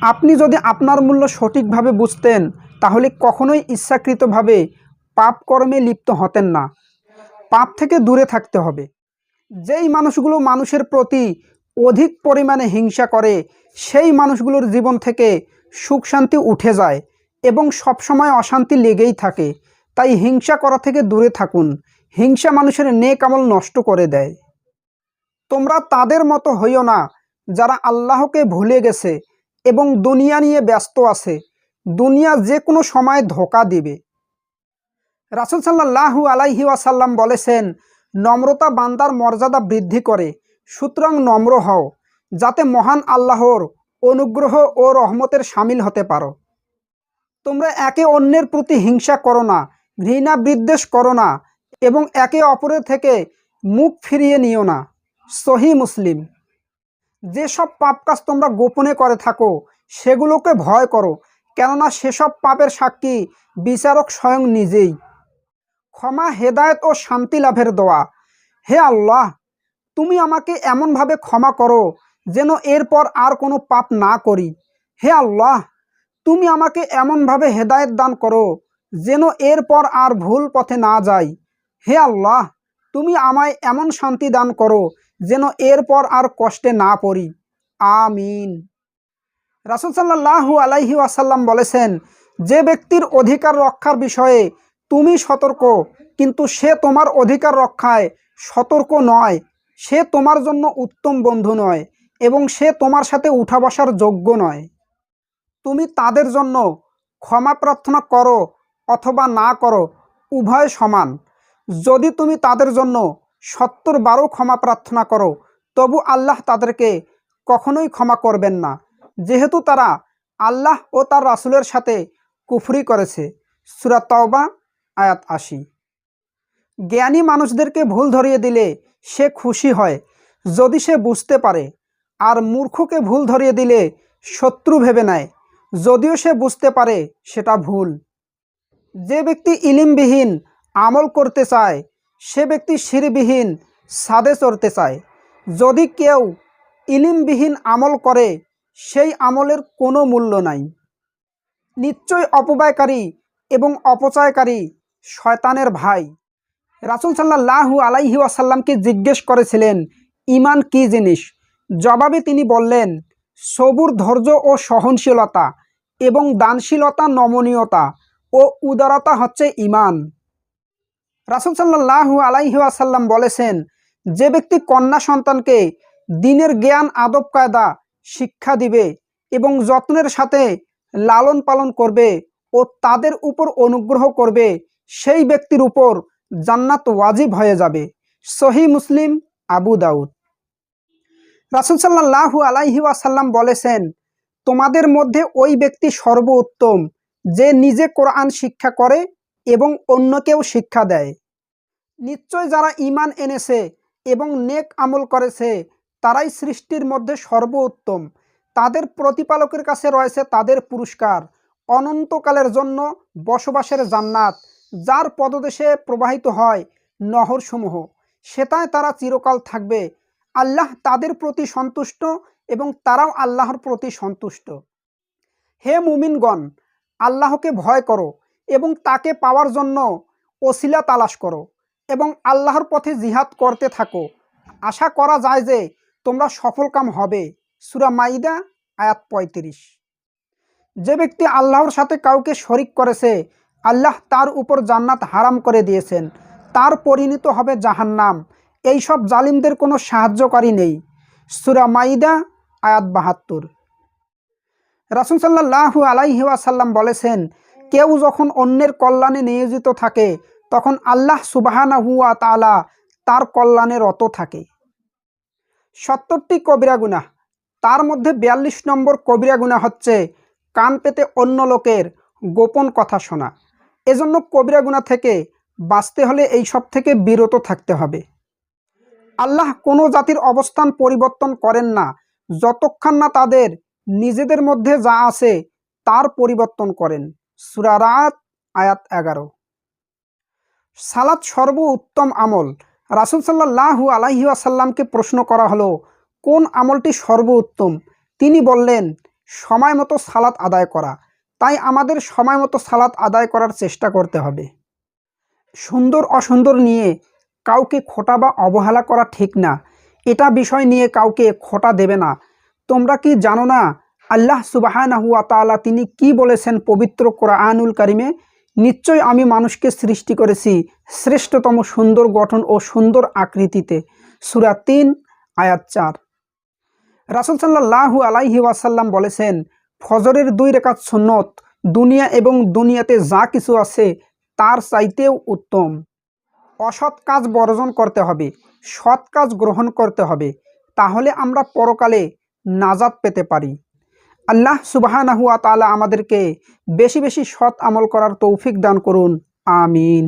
আপনি যদি আপনার মূল্য সঠিকভাবে বুঝতেন, তাহলে কখনোই ইচ্ছাকৃতভাবে পাপ কর্মে লিপ্ত হতেন না। পাপ থেকে দূরে থাকতে হবে। যেই মানুষগুলো মানুষের প্রতি অধিক পরিমাণে হিংসা করে, সেই মানুষগুলোর জীবন থেকে সুখ শান্তি উঠে যায় এবং সবসময় অশান্তি লেগেই থাকে। তাই হিংসা করা থেকে দূরে থাকুন। হিংসা মানুষের নেক আমল নষ্ট করে দেয়। তোমরা তাদের মতো হইও না যারা আল্লাহকে ভুলে গেছে এবং দুনিয়া নিয়ে ব্যস্ত আছে। দুনিয়া যে কোনো সময় ধোকা দিবে। রাসুল সাল্লাহু আলাইহি ওয়াসাল্লাম বলেছেন, নম্রতা বান্দার মর্যাদা বৃদ্ধি করে, সুতরাং নম্র হও, যাতে মহান আল্লাহর অনুগ্রহ ও রহমতের সামিল হতে পারো। তোমরা একে অন্যের প্রতি হিংসা করো না, ঘৃণা বিদ্বেষ করো না এবং একে অপরের থেকে মুখ ফিরিয়ে নিও না। সহি মুসলিম। যেসব পাপ কাজ তোমরা গোপনে করে থাকো, সেগুলোকে ভয় করো, কেননা সেসব পাপের সাক্ষী বিচারক স্বয়ং নিজেই। ক্ষমা, হেদায়ত ও শান্তি লাভের দোয়া। হে আল্লাহ, তুমি আমাকে এমনভাবে ক্ষমা করো যেন এরপর আর কোনো পাপ না করি। হে আল্লাহ, তুমি আমাকে এমনভাবে হেদায়েত দান করো যেন এরপর আর ভুল পথে না যাই। হে আল্লাহ, তুমি আমায় এমন শান্তি দান করো যেন এরপর আর কষ্টে না পড়ি। আমিন। রাসুল সাল্লাহু আলাইহি ওয়াসাল্লাম বলেছেন, যে ব্যক্তির অধিকার রক্ষার বিষয়ে তুমি সতর্ক, কিন্তু সে তোমার অধিকার রক্ষায় সতর্ক নয়। সে তোমার জন্য উত্তম বন্ধু নয় এবং সে তোমার সাথে উঠা বসার যোগ্য নয়। তুমি তাদের জন্য ক্ষমা প্রার্থনা করো অথবা না করো, উভয় সমান। যদি তুমি তাদের জন্য সত্তর বারো ক্ষমা প্রার্থনা করো, তবু আল্লাহ তাদেরকে কখনোই ক্ষমা করবেন না। যেহেতু তারা আল্লাহ ও তার রাসুলের সাথে কুফরি করেছে। সুরা তওবা, আয়াত আশি। জ্ঞানী মানুষদেরকে ভুল ধরিয়ে দিলে সে খুশি হয়, যদি সে বুঝতে পারে। আর মূর্খকে ভুল ধরিয়ে দিলে শত্রু ভেবে নেয়, যদিও সে বুঝতে পারে সেটা ভুল। যে ব্যক্তি ইলিমবিহীন আমল করতে চায় সে ব্যক্তি সিঁড়িবিহীন সাদে চড়তে চায়। যদি কেউ ইলিমবিহীন আমল করে, সেই আমলের কোনো মূল্য নাই। নিশ্চয় অপব্যয়কারী এবং অপচয়কারী শয়তানের ভাই। রাসুল সাল্লাহু আলাইহি ওয়াসাল্লামকে জিজ্ঞেস করেছিলেন, ইমান কি জিনিস? জবাবে তিনি বললেন, সবুর ধৈর্য ও সহনশীলতা এবং দানশীলতা নমনীয়তা ও উদারতা হচ্ছে ইমান। রাসুল সাল্লাহ আলাইহি ওয়াসাল্লাম বলেছেন, যে ব্যক্তি কন্যা সন্তানকে দিনের জ্ঞান, আদব, কায়দা, শিক্ষা দিবে এবং যত্নের সাথে লালন পালন করবে ও তাদের উপর অনুগ্রহ করবে, সেই ব্যক্তির উপর জান্নাত ওয়াজিব হয়ে যাবে। সহি মুসলিম আবু দাউদ। রাসুল সাল্লাহ আলাইহি ওয়াসাল্লাম বলেছেন, তোমাদের মধ্যে ওই ব্যক্তি সর্বোত্তম, যে নিজে কোরআন শিক্ষা করে এবং অন্যকেও শিক্ষা দেয়। নিশ্চয় যারা ইমান এনেছে এবং নেক আমল করেছে, তারাই সৃষ্টির মধ্যে সর্বোত্তম। তাদের প্রতিপালকের কাছে রয়েছে তাদের পুরস্কার। অনন্তকালের জন্য বসবাসের জান্নাত, যার পদদেশে প্রবাহিত হয় নহরসমূহ। সেটায় তারা চিরকাল থাকবে। আল্লাহ তাদের প্রতি সন্তুষ্ট এবং তারাও আল্লাহর প্রতি সন্তুষ্ট। হে মুমিনগণ, আল্লাহকে ভয় করো এবং তাকে পাওয়ার জন্য ওসিলা তালাশ করো। এবং আল্লাহর পথে জিহাদ করতে থাকো। আশা করা যায় যে তোমরা সফলকাম হবে। সুরা মাইদা, আয়াত পঁয়ত্রিশ। যে ব্যক্তি আল্লাহর সাথে কাউকে শরিক করেছে, আল্লাহ তার উপর জান্নাত হারাম করে দিয়েছেন। তার পরিণত হবে জাহান্নাম। এইসব জালিমদের কোনো সাহায্যকারী নেই। সুরা মাইদা, আয়াত বাহাত্তর। রাসুল সাল্লাহু আলাইহি ওয়াসাল্লাম বলেছেন, কেউ যখন অন্যের কল্যাণে নিয়োজিত থাকে তখন আল্লাহ সুবাহানা হুয়া তালা তার কল্যাণে রত থাকে। সত্তরটি কবিরা গুনাহ, তার মধ্যে বিয়াল্লিশ নম্বর কবিরা গুনাহ হচ্ছে কান পেতে অন্য লোকের গোপন কথা শোনা। এজন্য কবিরা গুনাহ থেকে বাঁচতে হলে এই সব থেকে বিরত থাকতে হবে। আল্লাহ কোনো জাতির অবস্থান পরিবর্তন করেন না, যতক্ষণ না তাদের নিজেদের মধ্যে যা আছে তার পরিবর্তন করেন। সুরারাত আয়াত এগারো। সালাত সর্ব উত্তম আমল। রাসুল সাল্লাহু আলাহি আসাল্লামকে প্রশ্ন করা হলো, কোন আমলটি সর্বোত্তম? তিনি বললেন, সময় মতো সালাত আদায় করা। তাই আমাদের সময় মতো সালাত আদায় করার চেষ্টা করতে হবে। সুন্দর অসুন্দর নিয়ে কাউকে খোটা বা অবহেলা করা ঠিক না। এটা বিষয় নিয়ে কাউকে খোটা দেবে না। তোমরা কি জানো না, আল্লাহ সুবাহানাহুয়া তাআলা তিনি কি বলেছেন পবিত্র কোরআনুল কারিমে? নিশ্চয় আমি মানুষকে সৃষ্টি করেছি শ্রেষ্ঠতম সুন্দর গঠন ও সুন্দর আকৃতিতে। সুরা তিন, আয়াত চার। রাসুল সাল্লাহু আলাইহি ওয়াসাল্লাম বলেছেন, ফজরের দুই রেখাত সুন্নত, দুনিয়া এবং দুনিয়াতে যা কিছু আছে তার চাইতেও উত্তম। অসৎ কাজ বর্জন করতে হবে, সৎ কাজ গ্রহণ করতে হবে, তাহলে আমরা পরকালে নাজাদ পেতে পারি। আল্লাহ সুবাহানা হুয়া তালা আমাদেরকে বেশি বেশি সৎ আমল করার তৌফিক দান করুন। আমিন।